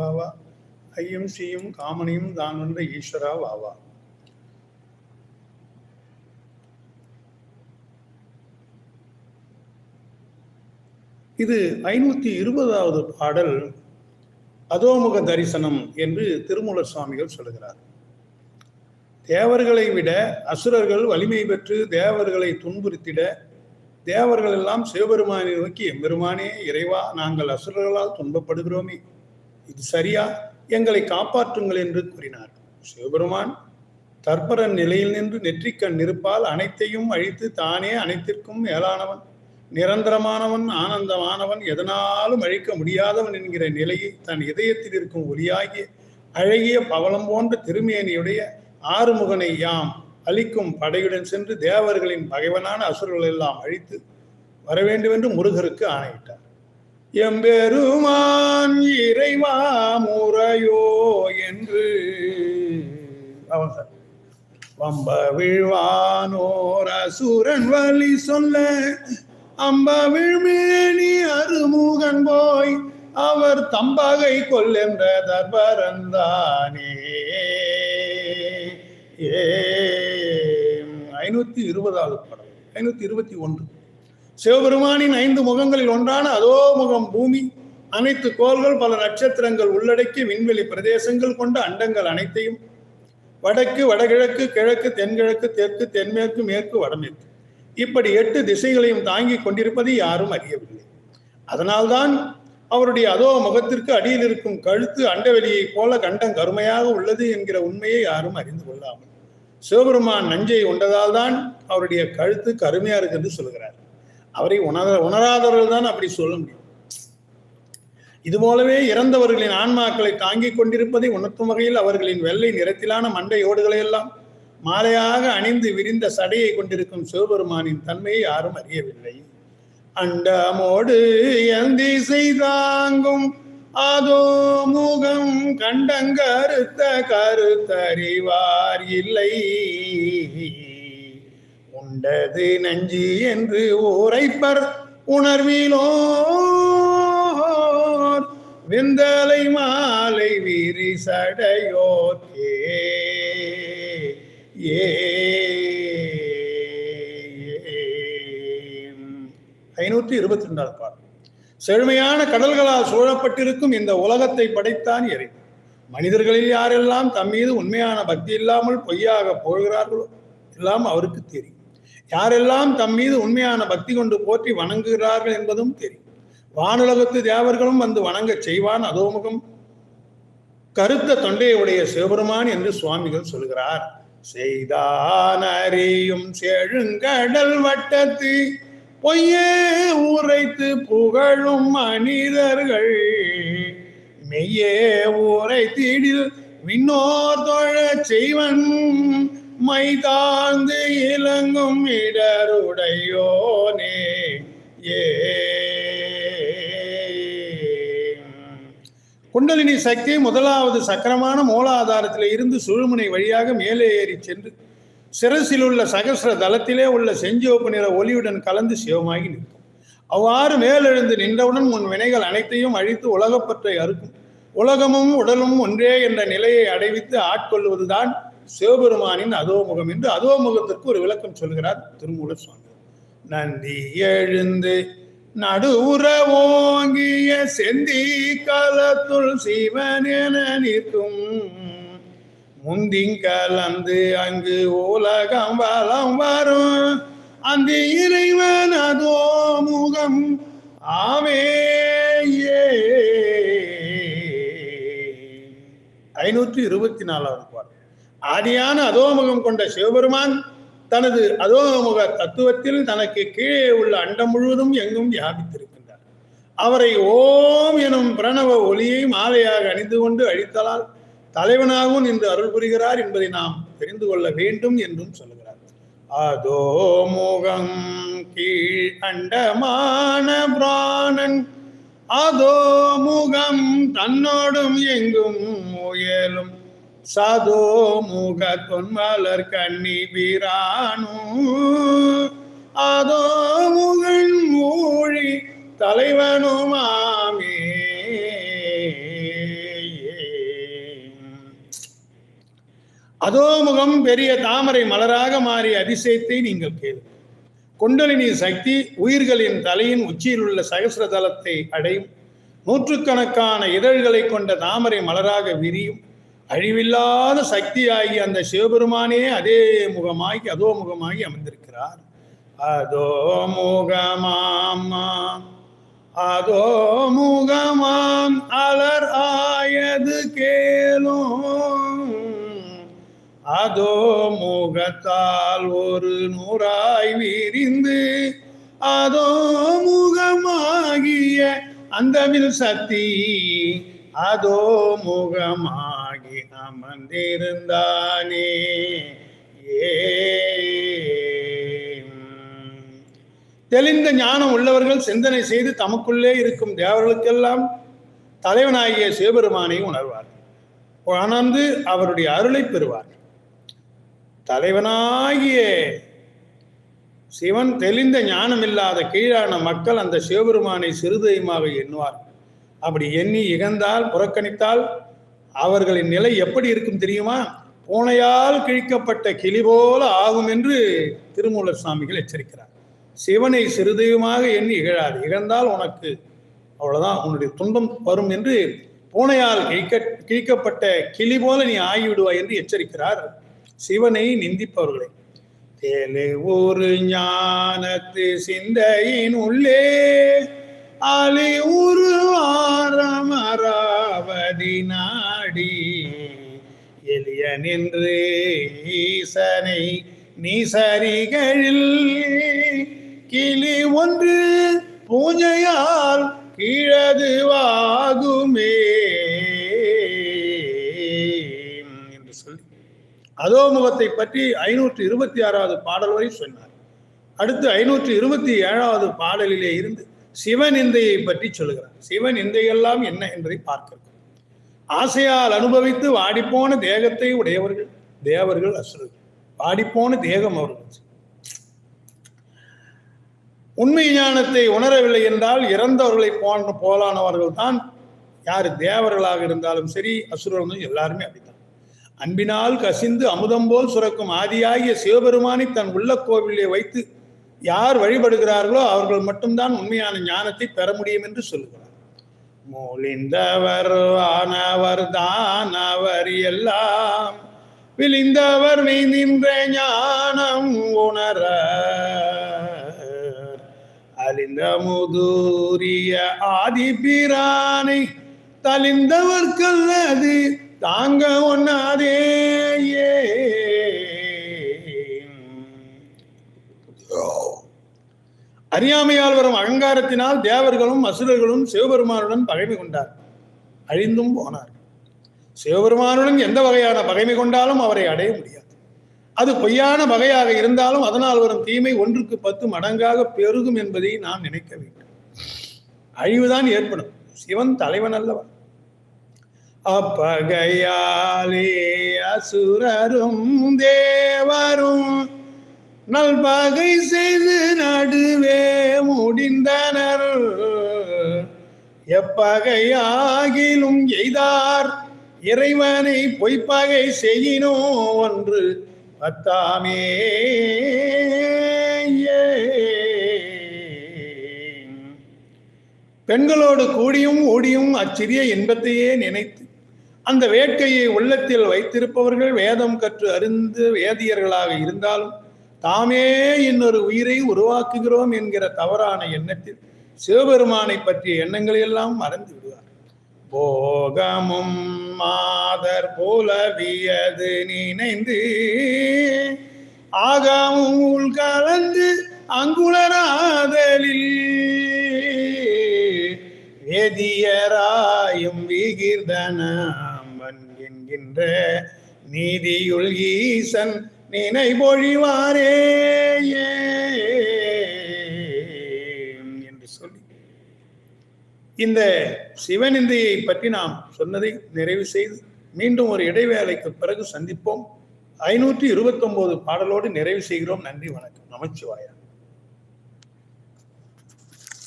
வாவா ஐயும் சீயும் காமனையும் தான் வந்த ஈஸ்வரா வாவா. இது ஐநூத்தி இருபதாவது பாடல் அதோமுக தரிசனம் என்று திருமூல சுவாமிகள் சொல்லுகிறார். தேவர்களை விட அசுரர்கள் வலிமை பெற்று தேவர்களை துன்புறுத்திட தேவர்கள் எல்லாம் சிவபெருமானை நோக்கி எம்பெருமானே இறைவா நாங்கள் அசுரர்களால் துன்பப்படுகிறோமே. இது சரியா? எங்களை காப்பாற்றுங்கள் என்று கூறினார். சிவபெருமான் தற்பரன் நிலையில் நின்று நெற்றிக்கண் இருப்பால் அனைத்தையும் அழித்து தானே அனைத்திற்கும் மேலானவன் நிரந்தரமானவன் ஆனந்தமானவன் எதனாலும் அழிக்க முடியாதவன் என்கிற நிலையை தன் இதயத்தில் இருக்கும் ஒளியாகிய அழகிய பவளம் போன்ற திருமேனியுடைய ஆறுமுகனை யாம் அழிக்கும் படையுடன் சென்று தேவர்களின் பகைவனான அசுரர்கள் எல்லாம் அழித்து வர வேண்டும் என்று முருகருக்கு ஆணையிட்டார். எம்பெருமான் இறைவா முறையோ என்று. அவன் சார். வம்ப விழ்வானோர் அசுரன் வழி சொல்ல அம்ப விழ்மேனி அருமுகன் போய் அவர் தம்பகை கொல்லென்ற தர்பரந்தானே ஏ ஐநூத்தி இருபதாவது படம் ஐநூத்தி இருபத்தி ஒன்று. சிவபெருமானின் ஐந்து முகங்களில் ஒன்றான அதோ முகம் பூமி அனைத்து கோள்கள் பல நட்சத்திரங்கள் உள்ளடக்கி விண்வெளி பிரதேசங்கள் கொண்ட அண்டங்கள் அனைத்தையும் வடக்கு வடகிழக்கு கிழக்கு தென்கிழக்கு தெற்கு தென்மேற்கு மேற்கு வடமேற்கு. இப்படி எட்டு திசைகளையும் தாங்கி கொண்டிருப்பதை யாரும் அறியவில்லை. அதனால்தான் அவருடைய அதோ முகத்திற்கு அடியில் இருக்கும் கழுத்து அண்டவெளியை போல கண்டம் கருமையாக உள்ளது என்கிற உண்மையை யாரும் அறிந்து கொள்ளாமல் சிவபெருமான் நஞ்சை உண்டதால் தான் அவருடைய கழுத்து கருமையா இருக்குன்னு சொல்கிறார். அவரை உணர உணராதவர்கள் தான் அப்படி சொல்ல முடியும். இது போலவே இறந்தவர்களின் ஆன்மாக்களை தாங்கிக் கொண்டிருப்பதை உணர்த்தும் வகையில் அவர்களின் வெள்ளை நிறத்திலான மண்டை ஓடுகளையெல்லாம் மாலையாக அணிந்து விரிந்த சடையை கொண்டிருக்கும் சிவபெருமானின் தன்மையை யாரும் அறியவில்லை. அண்டமோடு எந்திசை தாங்கும் அதோ முகம் கண்டங்கருத்த கருத்தறிவார் இல்லை. உண்டது நஞ்சி என்று ஓரைப்பர் உணர்விலோர் விந்தலை மாலை வீரி சடையோர்க்கே ஏ. ஐநூற்றி இருபத்தி ரெண்டாவது பாடல். செழுமையான கடல்களால் சூழப்பட்டிருக்கும் இந்த உலகத்தை படைத்தான் எரி மனிதர்களில் யாரெல்லாம் தம் மீது உண்மையான பக்தி இல்லாமல் பொய்யாக போகிறார்களோ எல்லாம் அவருக்கு தெரியும். யாரெல்லாம் தம் மீது உண்மையான பக்தி கொண்டு போற்றி வணங்குகிறார்கள் என்பதும் தெரியும். வானுலகத்து தேவர்களும் வந்து வணங்க செய்வான் அதோமுகம். கருத்த தொண்டையுடைய சிவபெருமான் என்று சுவாமிகள் சொல்கிறார். செய்தான் அறியும் செழுங்கடல் வட்டத்து பொய்யே உரைத்து புகழும் மனிதர்கள். மெய்யே உரைத்திடில் விண்ணோர் தொழ செய்வன் மைதாந்து இலங்கும் இடருடையோனே. ஏ. குண்டலினி சக்தி முதலாவது சக்கரமான மூலாதாரத்தில் இருந்து சுழுமுனை வழியாக மேலே ஏறி சென்று சிரசில் உள்ள சகசிர தளத்திலே உள்ள செஞ்சிவப்பு நிற ஒளியுடன் கலந்து சிவமாகி நிற்கும். அவ்வாறு மேலெழுந்து நின்றவுடன் உன் வினைகள் அனைத்தையும் அழித்து உலகப்பற்றை அறுக்கும். உலகமும் உடலும் ஒன்றே என்ற நிலையை அடைவித்து ஆட்கொள்வதுதான் சிவபெருமானின் அதோமுகம் என்று அதோமுகத்திற்கு ஒரு விளக்கம் சொல்கிறார் திருமூலர் சுவாமி. நந்தி எழுந்து நடுவுற ஓங்கிய செந்தி காலத்துள் சிவன் என நிற்கும். முந்திங்கலந்து அங்கு உலகம் வளம் வரும். அந்த இறைவன் அதோ முகம் ஆமே ஐநூற்றி இருபத்தி நாலாவது. ஆதியான அதோமுகம் கொண்ட சிவபெருமான் தனது அதோமுக தத்துவத்தில் தனக்கு கீழே உள்ள அண்டம் முழுவதும் எங்கும் வியாபித்திருக்கின்றார். அவரை ஓம் எனும் பிரணவ ஒளியை மாலையாக அணிந்து கொண்டு அழித்தலால் தலைவனாகவும் இன்று அருள் புரிகிறார் என்பதை நாம் தெரிந்து கொள்ள வேண்டும் என்றும் சொல்லுகிறார் அதோ முகம் கீழ் அண்டமான பிராணன் அதோ முகம் தன்னோடும் எங்கும் முயலும். சதோ முக தொன்மலர் கண்ணி வீரானு அதோ முகன் மூழி தலைவனுமாமே அதோமுகம் பெரிய தாமரை மலராக மாறிய அதிசயத்தை நீங்கள் கேள்வி குண்டலினி சக்தி உயிர்களின் தலையின் உச்சியில் உள்ள சகசிரதலத்தை அடையும். நூற்றுக்கணக்கான இதழ்களை கொண்ட தாமரை மலராக விரியும். அழிவில்லாத சக்தியாகி அந்த சிவபெருமானே அதே முகமாகி அதோ முகமாகி அமர்ந்திருக்கிறார். அதோ முகமாம் அதோ முகமாம் அலர் ஆயது கேளும். அதோ முகத்தால் ஒரு நூறாய் விரிந்து அதோ முகமாகிய அந்தமில் சக்தி அதோ முகமா வந்திருந்தானே. ஏ தெளிந்த ஞானம் உள்ளவர்கள் சிந்தனை செய்து தமக்குள்ளே இருக்கும் தேவர்களுக்கெல்லாம் தலைவனாகிய சிவபெருமானை உணர்வார். உணர்ந்து அவருடைய அருளை பெறுவார். தலைவனாகிய சிவன் தெளிந்த ஞானம் இல்லாத கீழான மக்கள் அந்த சிவபெருமானை சிறுதயமாக எண்ணுவார் அப்படி எண்ணி இகழ்ந்தால் புறக்கணித்தால் அவர்களின் நிலை எப்படி இருக்கும் தெரியுமா? பூனையால் கிழிக்கப்பட்ட கிளி போல ஆகும் என்று திருமூலர் சுவாமிகள் எச்சரிக்கிறார். சிவனை சிறுதெய்வமாக எண்ணி இகழாது. இகழ்ந்தால் உனக்கு அவ்வளவுதான். உன்னுடைய துன்பம் வரும் என்று பூனையால் கிழிக்க கிழிக்கப்பட்ட கிளி போல நீ ஆகிவிடுவாய் என்று எச்சரிக்கிறார் சிவனை நிந்திப்பவர்களை. தேலு ஒரு ஞானத்து சிந்தையின் உள்ளே அலி உருவாரமராவதினா பாடி எளிய நின்று ஈசனை நீசரிகளில். கிளி ஒன்று பூஜையால் கீழதுவாகுமே என்று சொல்லி அதோ முகத்தை பற்றி ஐநூற்று இருபத்தி ஆறாவது பாடல் வரை சொன்னார். அடுத்து ஐநூற்று இருபத்தி ஏழாவது பாடலிலே இருந்து சிவநிந்தையை பற்றி சொல்லுகிறார். சிவநிந்தையெல்லாம் என்ன என்பதை பார்க்கிறோம் ஆசையால் அனுபவித்து வாடிப்போன தேகத்தை உடையவர்கள் தேவர்கள் அசுரர்கள். வாடிப்போன தேகம் அவர்கள். உண்மை ஞானத்தை உணரவில்லை என்றால் இறந்தவர்களை போன்ற போலானவர்கள் தான். யார் தேவர்களாக இருந்தாலும் சரி அசுரர்களும் எல்லாருமே அப்படித்தான். அன்பினால் கசிந்து அமுதம் போல் சுரக்கும் ஆதியாகிய சிவபெருமானை தன் உள்ள கோவிலே வைத்து யார் வழிபடுகிறார்களோ அவர்கள் மட்டும்தான் உண்மையான ஞானத்தை பெற முடியும் என்று சொல்லுவார் மூலிந்தவர் ஆனவர் தானவர் எல்லாம். விழிந்தவர் நின்ற ஞானம் உணர. அழிந்த முதூரிய ஆதி பிரானை தலிந்தவர்க்கல்லது தாங்க ஒண்ணாதே. அறியாமையால் வரும் அகங்காரத்தினால் தேவர்களும் அசுரர்களும் சிவபெருமானுடன் பகைமை கொண்டார். அழிந்தும் போனார். சிவபெருமானுடன் எந்த வகையான பகைமை கொண்டாலும் அவரை அடைய முடியாது. அது பொய்யான வகையாக இருந்தாலும் அதனால் வரும் தீமை ஒன்றுக்கு பத்து மடங்காக பெருகும் என்பதை நாம் நினைக்க வேண்டும். அழிவுதான் ஏற்படும். சிவன் தலைவன் அல்லவன் அப்பகையாலே அசுரரும் தேவரும் நல்பகை செய்து நடுவே முடிந்தனர். எப்பகையாகிலும் எய்தார். இறைவனை பொய்ப்பகை செய்யினோ ஒன்று பத்தாமே. பெண்களோடு கூடியும் ஓடியும் அச்சிறிய இன்பத்தையே நினைத்து அந்த வேட்கையை உள்ளத்தில் வைத்திருப்பவர்கள் வேதம் கற்று அறிந்து வேதியர்களாக இருந்தாலும் தாமே இன்னொரு உயிரை உருவாக்குகிறோம் என்கிற தவறான எண்ணத்தில் சிவபெருமானை பற்றிய எண்ணங்களை எல்லாம் மறந்து விடுவார். போகமும் மாதர் போலவியது நினைந்து ஆகாமும் உள் கலந்து அங்குளராதலில் வேதியராயும் விகிர்தனாம் என்கின்ற நீதியுள் ஈசன் நினைபொழிவாரே என்று சொல்லி. இந்த சிவநிந்தையை பற்றி நாம் சொன்னதை நிறைவு செய்து மீண்டும் ஒரு இடைவேளைக்கு பிறகு சந்திப்போம். ஐநூற்றி இருபத்தி ஒன்பது பாடலோடு நிறைவு செய்கிறோம். நன்றி வணக்கம். நமச்சிவாயா.